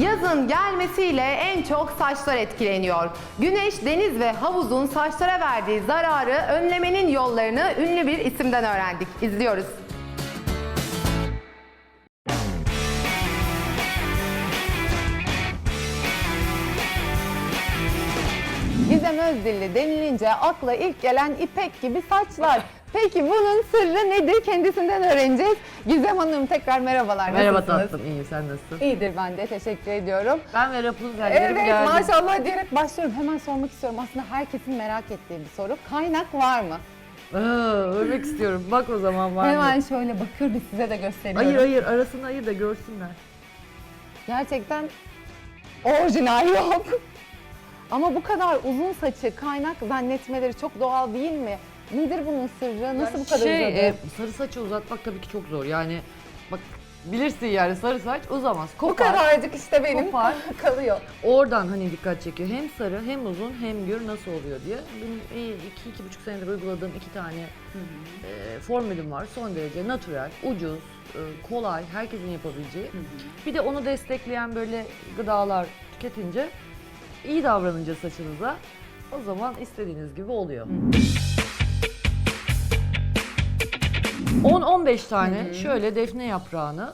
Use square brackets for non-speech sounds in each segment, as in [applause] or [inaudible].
Yazın gelmesiyle en çok saçlar etkileniyor. Güneş, deniz ve havuzun saçlara verdiği zararı önlemenin yollarını ünlü bir isimden öğrendik. İzliyoruz. Gizem Özdilli denilince akla ilk gelen ipek gibi saçlar. Peki bunun sırrı nedir? Kendisinden öğreneceğiz. Gizem Hanım tekrar merhabalar. Merhaba Nasılsınız? tatlım, iyiyim sen nasılsın? İyidir ben de teşekkür ediyorum. Ben ve Rapunzel'lerim Evet geldim. maşallah diyerek başlıyorum. Hemen sormak istiyorum. Aslında herkesin merak ettiği bir soru. Kaynak var mı? Aa, istiyorum. Bak o zaman var Hemen mı? şöyle bakıyor bir size de gösteriyorum. Hayır hayır arasını ayır da görsünler. Gerçekten orijinal yok. Ama bu kadar uzun saçı kaynak zannetmeleri çok doğal değil mi? Nedir bunun sırrı? Nasıl bu kadar şey, uzadı? e, sarı saçı uzatmak tabii ki çok zor. Yani bak bilirsin yani sarı saç uzamaz. bu Kopar. kadarcık işte benim Kopar. [laughs] kalıyor. Oradan hani dikkat çekiyor. Hem sarı hem uzun hem gür nasıl oluyor diye. Benim e, iki, iki buçuk senedir uyguladığım iki tane e, formülüm var. Son derece natural, ucuz, e, kolay, herkesin yapabileceği. Bir de onu destekleyen böyle gıdalar tüketince, iyi davranınca saçınıza o zaman istediğiniz gibi oluyor. 10-15 tane şöyle defne yaprağını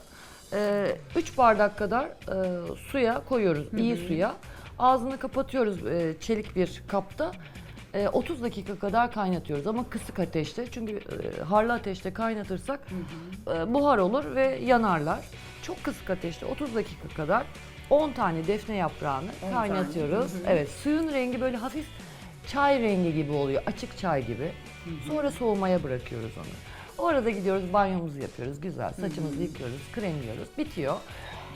3 bardak kadar e, suya koyuyoruz, iyi suya. Ağzını kapatıyoruz e, çelik bir kapta. E, 30 dakika kadar kaynatıyoruz ama kısık ateşte. Çünkü e, harlı ateşte kaynatırsak e, buhar olur ve yanarlar. Çok kısık ateşte 30 dakika kadar 10 tane defne yaprağını kaynatıyoruz. Evet, suyun rengi böyle hafif çay rengi gibi oluyor, açık çay gibi. Sonra soğumaya bırakıyoruz onu. O arada gidiyoruz banyomuzu yapıyoruz güzel, saçımızı yıkıyoruz, kremliyoruz, bitiyor.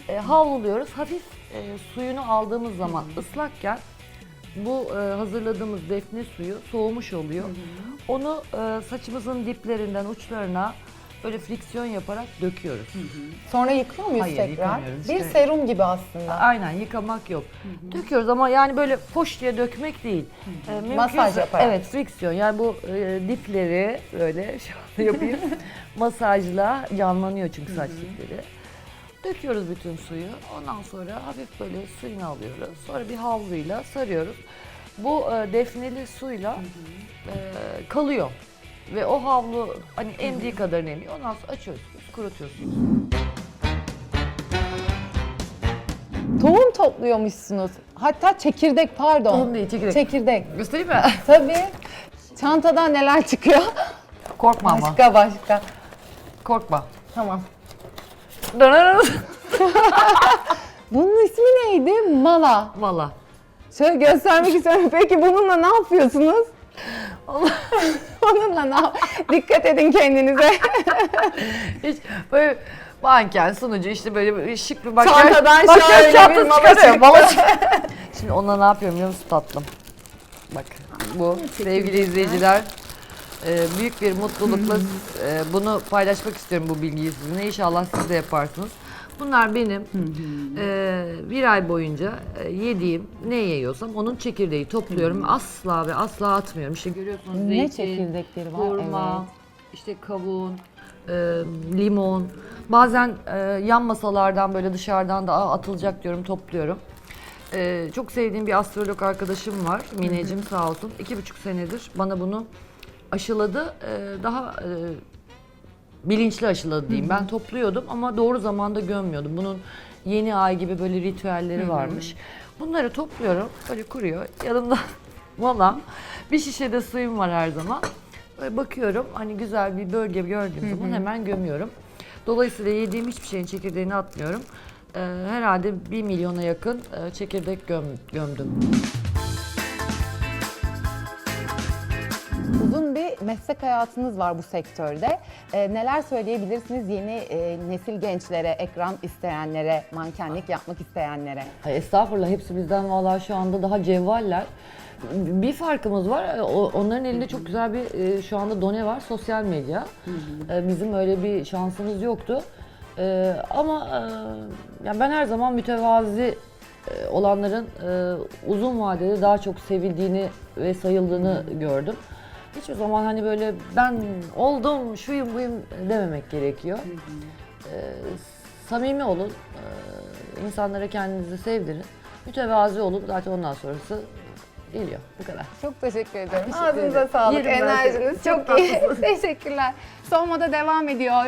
E, havluluyoruz, hafif e, suyunu aldığımız zaman ıslakken bu e, hazırladığımız defne suyu soğumuş oluyor. Onu e, saçımızın diplerinden uçlarına böyle friksiyon yaparak döküyoruz. Sonra yıkıyor muyuz Hayır, tekrar? yıkamıyoruz Bir işte. serum gibi aslında. Aynen yıkamak yok. Döküyoruz ama yani böyle foş diye dökmek değil. Ee, mümkünse- Masaj yaparak. Evet friksiyon yani bu e, dipleri böyle [laughs] şu anda yapayım. [laughs] Masajla canlanıyor çünkü saç dipleri. Döküyoruz bütün suyu. Ondan sonra hafif böyle suyunu alıyoruz. Sonra bir havluyla sarıyoruz. Bu e, defneli suyla e, kalıyor. Ve o havlu hani emdiği kadar emiyor. Ondan sonra açıyorsunuz, kurutuyorsunuz. Tohum topluyormuşsunuz. Hatta çekirdek pardon. Tohum değil, çekirdek. Çekirdek. Göstereyim mi? [laughs] Tabii. Çantadan neler çıkıyor? Korkma ama. Başka başka. Korkma. Tamam. [laughs] Bunun ismi neydi? Mala. Valla. Şöyle göstermek istiyorum. Peki bununla ne yapıyorsunuz? Onunla ne yap- Dikkat edin kendinize. [laughs] Hiç böyle manken sunucu işte böyle şık bir makyaj. Çantadan makyaj şöyle bir çantası mala çıkarıyor, çıktı. mala çıktı. [laughs] Şimdi onunla ne yapıyorum biliyor musun tatlım? Bak bu sevgili izleyiciler e, büyük bir mutlulukla e, bunu paylaşmak istiyorum bu bilgiyi sizinle. İnşallah siz de yaparsınız. Bunlar benim e, bir ay boyunca e, yediğim ne yiyorsam onun çekirdeği topluyorum. Asla ve asla atmıyorum. İşte görüyorsunuz ne zeytin, çekirdekleri var? hurma, işte kavun, e, limon. Bazen e, yan masalardan böyle dışarıdan da "Aa, atılacak diyorum topluyorum. E, çok sevdiğim bir astrolog arkadaşım var. Mineciğim sağ olsun. İki buçuk senedir bana bunu aşıladı. E, daha e, bilinçli aşıladı diyeyim. Ben topluyordum ama doğru zamanda gömmüyordum. Bunun yeni ay gibi böyle ritüelleri varmış. Bunları topluyorum. Böyle kuruyor. Yanımda [laughs] mola. Bir şişede suyum var her zaman. Böyle bakıyorum hani güzel bir bölge gördüğüm zaman hemen gömüyorum. Dolayısıyla yediğim hiçbir şeyin çekirdeğini atmıyorum. Ee, herhalde bir milyona yakın e, çekirdek göm, gömdüm. Meslek hayatınız var bu sektörde. Ee, neler söyleyebilirsiniz yeni e, nesil gençlere, ekran isteyenlere, mankenlik yapmak isteyenlere? Ay estağfurullah hepsi bizden vallahi şu anda daha cevvaller. Bir farkımız var. o- Onların elinde çok güzel bir e, şu anda done var. Sosyal medya. E, Bizim öyle bir şansımız yoktu. E, Ama e, yani ben her zaman mütevazi e, olanların e, uzun vadede daha çok sevildiğini ve sayıldığını gördüm. Hiçbir zaman hani böyle ben oldum, şuyum buyum dememek gerekiyor. E, samimi olun. E, insanlara kendinizi sevdirin. Mütevazi olun zaten ondan sonrası geliyor. Bu kadar. Çok teşekkür ederim. teşekkür Ağzınıza ederim. sağlık. Yerim. Enerjiniz çok, Çok iyi. [laughs] Teşekkürler. Son moda devam ediyor.